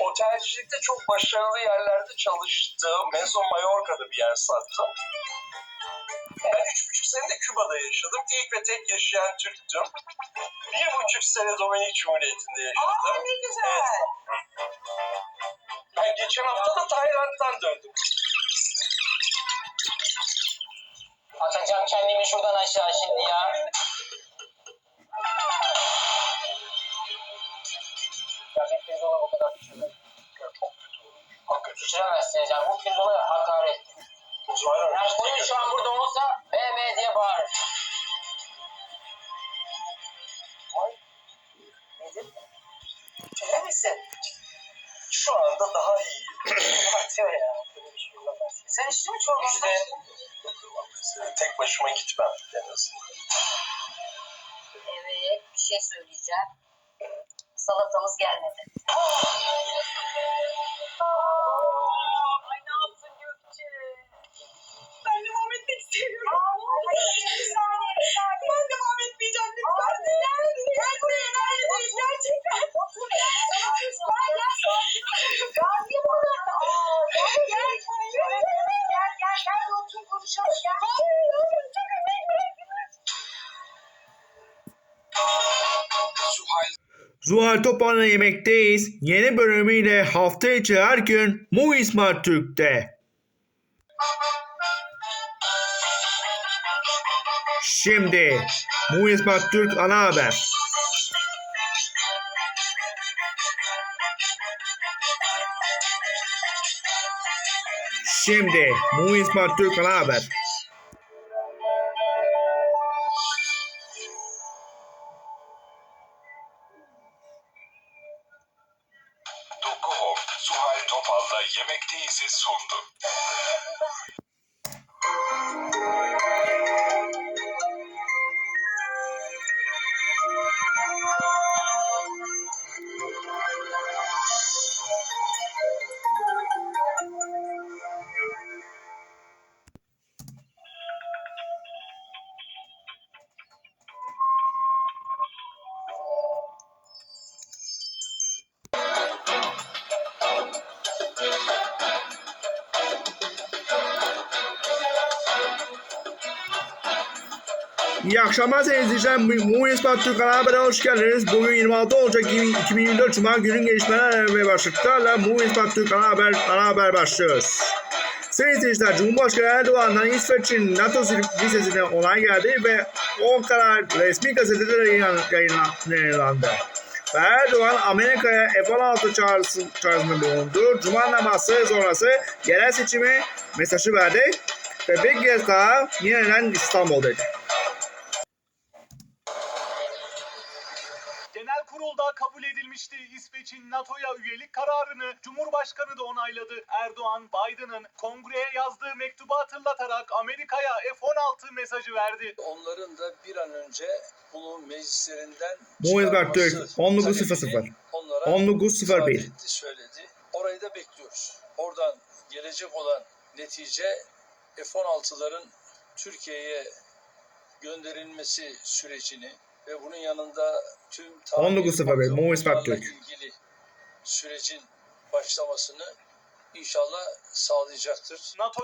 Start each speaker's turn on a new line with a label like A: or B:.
A: Otelcilikte çok başarılı yerlerde çalıştım. Mezo Mallorca'da bir yer sattım. Ben üç buçuk sene de Küba'da yaşadım. İlk ve tek yaşayan Türktüm. Bir buçuk sene Dominik Cumhuriyeti'nde yaşadım.
B: Aa ne güzel.
A: Evet. Ben geçen hafta da Tayland'dan döndüm.
C: Atacağım kendimi şuradan aşağı şimdi ya. Ya bir pirzola bu kadar.
A: Hakikaten.
C: Düşüremezsiniz ya. Bu pirzola hakaret. Yani bugün şu an burada olsa BM diye bağırır. Ay. Nedir?
B: İyi misin?
A: Şu anda daha iyi.
C: Atıyor ya.
B: Sen içtin mi çorbanı?
C: İşte
A: Tek başıma gitmem en azından.
D: Evet, bir şey söyleyeceğim. Salatamız gelmedi.
E: Zuhal Topal'la Yemekteyiz yeni bölümüyle hafta içi her gün Movie Smart Türk'te. Şimdi Movie Smart Türk ana haber. Şimdi Movie Smart Türk ana haber.
F: Zuhal Topal'la Yemekteyiz'i sundu.
E: İyi akşamlar sevgili izleyiciler. Smart Türk ana habere hoş geldiniz. Bugün 26 olacak 2024 Cuma günün gelişmeler ve başlıklarla Smart Türk ana haber, ana haber başlıyoruz. Sayın izleyiciler, Cumhurbaşkanı Erdoğan'dan İsveç'in NATO vizesine onay geldi ve o karar resmi yayınlan- yayınlandı. Ve Erdoğan Amerika'ya F-16 çağrısı, çağrısında bulundu. Cuma namazı sonrası yerel seçimi mesajı verdi ve bir kez daha yeniden İstanbul dedi.
G: Kurulda kabul edilmişti İsveç'in NATO'ya üyelik kararını Cumhurbaşkanı da onayladı. Erdoğan, Biden'ın kongreye yazdığı mektubu hatırlatarak Amerika'ya F-16 mesajı verdi.
H: onların da bir an önce bunu meclislerinden çıkarması
E: 19.00
H: talebini onlara
E: 19.01
H: ifade etti, söyledi. Orayı da bekliyoruz. Oradan gelecek olan netice F-16'ların Türkiye'ye gönderilmesi sürecini ve bunun yanında tüm
E: 19.01 Muhit Bak
H: bakımlarla
E: Türk
H: ilgili sürecin başlamasını inşallah sağlayacaktır.
G: NATO